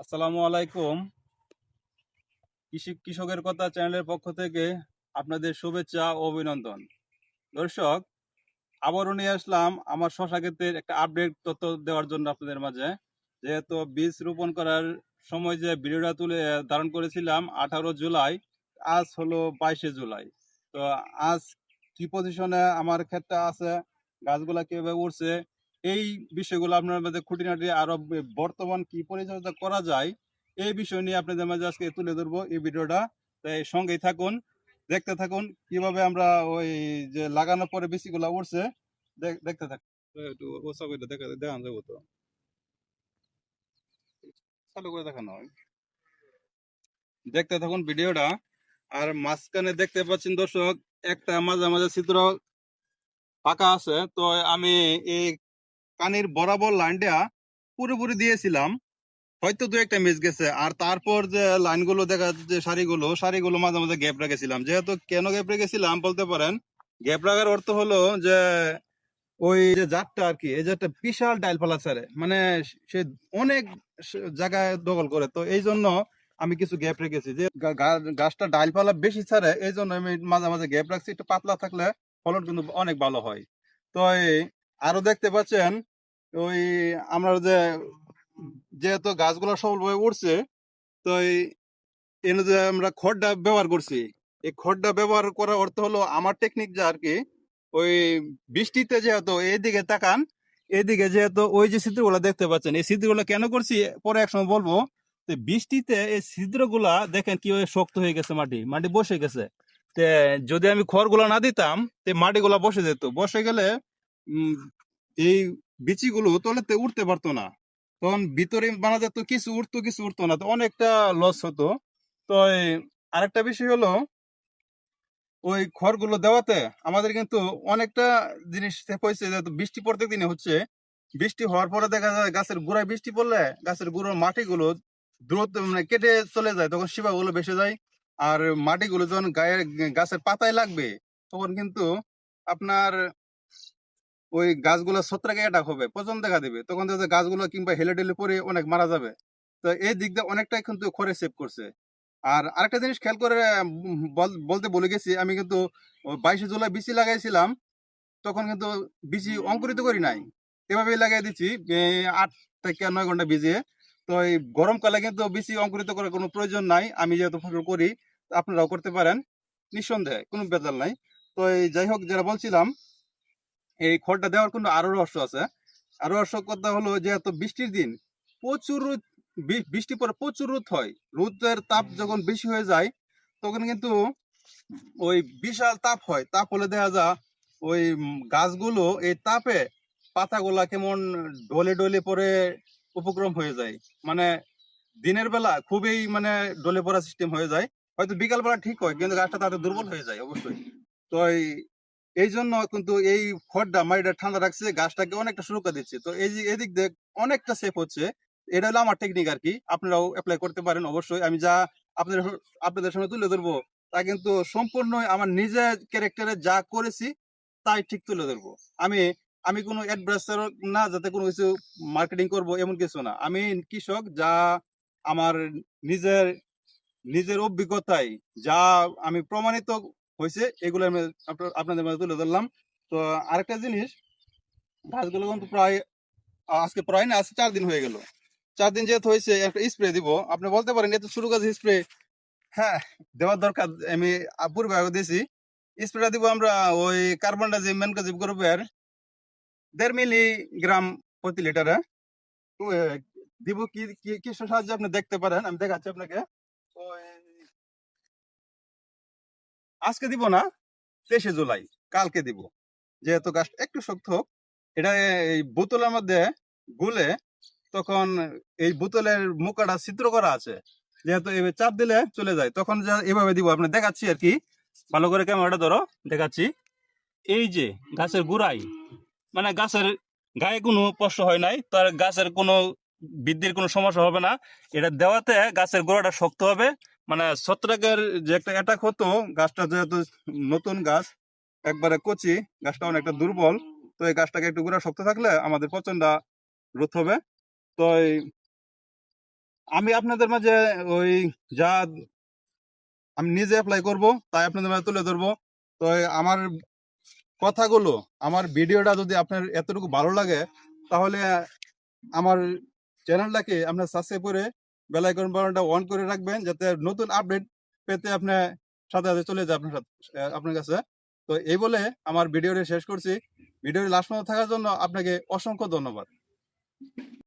আসসালামু আলাইকুম। কৃষি কৃষকের কথা চ্যানেলের পক্ষ থেকে আপনাদের শুভেচ্ছা ও অভিনন্দন। দর্শক, আবারও নিয়ে আসলাম আমার শশা ক্ষেত্রের একটা আপডেট তথ্য দেওয়ার জন্য আপনাদের মাঝে। যেহেতু বীজ রোপণ করার সময় যে ভিডিওটা তুলে ধারণ করেছিলাম, আঠারো জুলাই, আজ হলো বাইশে জুলাই। তো আজ কি পজিশনে আমার ক্ষেতটা আছে, গাছগুলা কীভাবে উঠছে এই বিষয়গুলো আপনার মধ্যে খুঁটিনাটি আরও বর্তমান কি পরিচর্যা করা যায়, এই বিষয় নিয়ে আপনাদের মাঝে আজকে তুলে ধরবো এই ভিডিওটা। তাই সঙ্গেই থাকুন, দেখতে থাকুন কীভাবে আমরা ওই যে লাগানোর পরে বেশিগুলা উঠছে দেখ- দেখতে থাকুন। দেখতে থাকুন ভিডিওটা, আর মাঝখানে দেখতে পাচ্ছেন দর্শক, একটা মাঝে মাঝে চিত্র ফাঁকা আছে, তো আমি এই কানির বরাবর লাইনটা পুরোপুরি দিয়েছিলাম। হয়তো দু একটা মিস গেছে। আর তারপর যে লাইনগুলো দেখা যাচ্ছে যে সারিগুলো সারিগুলো মাঝে মাঝে গ্যাপ রেখেছিলাম। যেহেতু কেন গ্যাপ রেখেছিলাম বলতে পারেন গ্যাপ রাখার অর্থ হলো যে ওই যে জাতটা আর কি, এই একটা বিশাল ডাইলপালা ছাড়ে। মানে সে অনেক জায়গায় দখল করে। তো এই জন্য আমি কিছু গ্যাপ রেখেছি। যে গাছটা ডাইলপালা বেশি ছাড়ে, এই জন্য আমি মাঝে মাঝে গ্যাপ রাখছি। একটু পাতলা থাকলে ফলন কিন্তু অনেক ভালো হয়। তো আরও দেখতে পাচ্ছেন ওই আমরা যে, যেহেতু গাছগুলো সফলভাবে উঠছে তো এনে যে আমরা খড়টা ব্যবহার করছি, এই খড়টা ব্যবহার করার অর্থ হলো আমার টেকনিক যা আর কি ওই বৃষ্টিতে যেহেতু এইদিকে তাকান এদিকে যেহেতু ওই যে ছিদ্রগুলো দেখতে পাচ্ছেন, এই ছিদ্রগুলো কেন করছি? পরে একসময় বলব তো বৃষ্টিতে এই ছিদ্রগুলা দেখেন কীভাবে শক্ত হয়ে গেছে মাটি মাটি বসে গেছে। তে যদি আমি খড়গুলো না দিতাম, তে মাটিগুলা বসে যেত। বসে গেলে এই বিচিগুলো তলেতে উঠতে পারতো না। তখন ভিতরে বানা যেত, কিছু উঠতো কিছু উঠতো না। তো অনেকটা লস হতো। তো আরেকটা বিষয় হলো, ওই খড়গুলো দেওয়াতে আমাদের কিন্তু অনেকটা জিনিস হয়েছে। বৃষ্টি প্রত্যেক দিনে হচ্ছে। বৃষ্টি হওয়ার পরে দেখা যায় গাছের গোড়ায় বৃষ্টি পড়লে গাছের গুঁড়োর মাটিগুলো দ্রুত মানে কেটে চলে যায়। তখন শিবাগুলো বেসে যায়। আর মাটিগুলো যখন গায়ের, গাছের পাতায় লাগবে, তখন কিন্তু আপনার ওই গাছগুলো ছত্রাকে অ্যাটাক হবে, পচন দেখা দেবে। তখন দেখা গাছগুলো কিংবা হেলে ঢেলে পরে অনেক মারা যাবে। তো এই দিক দিয়ে অনেকটাই কিন্তু খরে সেভ করছে। আর আরেকটা জিনিস খেয়াল করে বলতে বলে গেছি, আমি কিন্তু বাইশে জুলাই বিচি লাগাইছিলাম, তখন কিন্তু বিচি অঙ্কুরিত করি নাই। এভাবেই লাগাই দিচ্ছি আট থেকে নয় ঘণ্টা ভিজিয়ে। তো এই গরমকালে কিন্তু বিচি অঙ্কুরিত করার কোনো প্রয়োজন নাই, আমি যেহেতু ফসল করি আপনারাও করতে পারেন। নিঃসন্দেহে, কোনো বেজাল নাই। তো এই যাই হোক যেটা বলছিলাম এই খড়টা দেওয়ার কিন্তু আরও রহস্য আছে। আরও রহস্য কথা হলো যেহেতু বৃষ্টির দিন প্রচুর বৃষ্টি পরে প্রচুর রোদ হয়। রোদের তাপ যখন বেশি হয়ে যায়, তখন কিন্তু ওই বিশাল তাপ হয়। তাপ হলে দেখা যায়, ওই গাছগুলো এই তাপে পাতাগুলা কেমন ডলে ডলে পরে উপক্রম হয়ে যায়। মানে দিনের বেলা খুবই মানে ডলে পড়া সিস্টেম হয়ে যায়। হয়তো বিকাল বেলা ঠিক হয়, কিন্তু গাছটা তাতে দুর্বল হয়ে যায় অবশ্যই। তো এই জন্য কিন্তু এই খড়টা, মাটিটা ঠান্ডা রাখছে, গাছটাকে অনেকটা সুরক্ষা দিচ্ছে। তো এই যে, এদিক দিয়ে অনেকটা সেফ হচ্ছে। এটা হলো আমার টেকনিক আর কি। আপনারাও অ্যাপ্লাই করতে পারেন অবশ্যই। আমি যা আপনাদের আপনাদের সামনে তুলে ধরবো, তা কিন্তু সম্পূর্ণ আমার নিজের ক্যারেক্টারে যা করেছি, তাই ঠিক তুলে ধরবো। আমি আমি কোনো অ্যাডভার্সার না, যাতে কোনো কিছু মার্কেটিং করব, এমন কিছু না। আমি কৃষক, যা আমার নিজের নিজের অভিজ্ঞতায় যা আমি প্রমাণিত হয়েছে এগুলো আমি আপনাদের মাঝে তুলে ধরলাম। তো আরেকটা জিনিস, গাছগুলো কিন্তু প্রায় আজকে প্রায় না, আজকে চার দিন হয়ে গেল। চার দিন যেহেতু হয়েছে একটা স্প্রে দিব। আপনি বলতে পারেন, এত শুরু গাছ স্প্রে হ্যাঁ দেওয়ার দরকার, আমি পূর্বে আগে দিয়েছি। স্প্রেটা দিব আমরা ওই কার্বন ডাইজিম ম্যানকাজিভ গ্রুপের দেড় মিলিগ্রাম প্রতি লিটারে দিব কি কি সাহায্যে আপনি দেখতে পারেন, আমি দেখাচ্ছি আপনাকে। আজকে দিব না, তেইশে জুলাই, কালকে দিব। যেহেতু গাছটা একটু শক্ত হোক, এটা এই বোতলের মধ্যে গুলে তখন এই বোতলের মুখটা ছিদ্র করা আছে। যেহেতু চাপ দিলে চলে যায়, তখন যা এভাবে দিব। আপনি দেখাচ্ছি আর কি। ভালো করে ক্যামেরাটা ধরো, দেখাচ্ছি। এই যে গাছের গুড়াই মানে গাছের গায়ে কোনো কষ্ট হয় নাই, তার গাছের কোনো বৃদ্ধির কোনো সমস্যা হবে না। এটা দেওয়াতে গাছের গোড়াটা শক্ত হবে মানে ছত্রাকের যে একটা অ্যাটাক হতো, গাছটা যেহেতু নতুন গাছ, একবারে কচি, গাছটা অনেকটা দুর্বল, তো এই গাছটাকে একটু গোড়া শক্ত থাকলে আমাদের পচনটা রোধ হবে। তো আমি আপনাদের মাঝে ওই যা আমি নিজে অ্যাপ্লাই করব, তাই আপনাদের মাঝে তুলে ধরবো। তো আমার কথাগুলো, আমার ভিডিওটা যদি আপনার এতটুকু ভালো লাগে, তাহলে আমার চ্যানেলটাকে আপনার সাবস্ক্রাইব করে বেল আইকন বাটনটা অন করে রাখবেন যাতে নতুন আপডেট পেতে আপনি সাথে সাথে চলে যায় আপনার সাথে- আপনার কাছে। তো এই বলে আমার ভিডিওটি শেষ করছি। ভিডিওটি লাস্ট পর্যন্ত থাকার জন্য আপনাকে অসংখ্য ধন্যবাদ।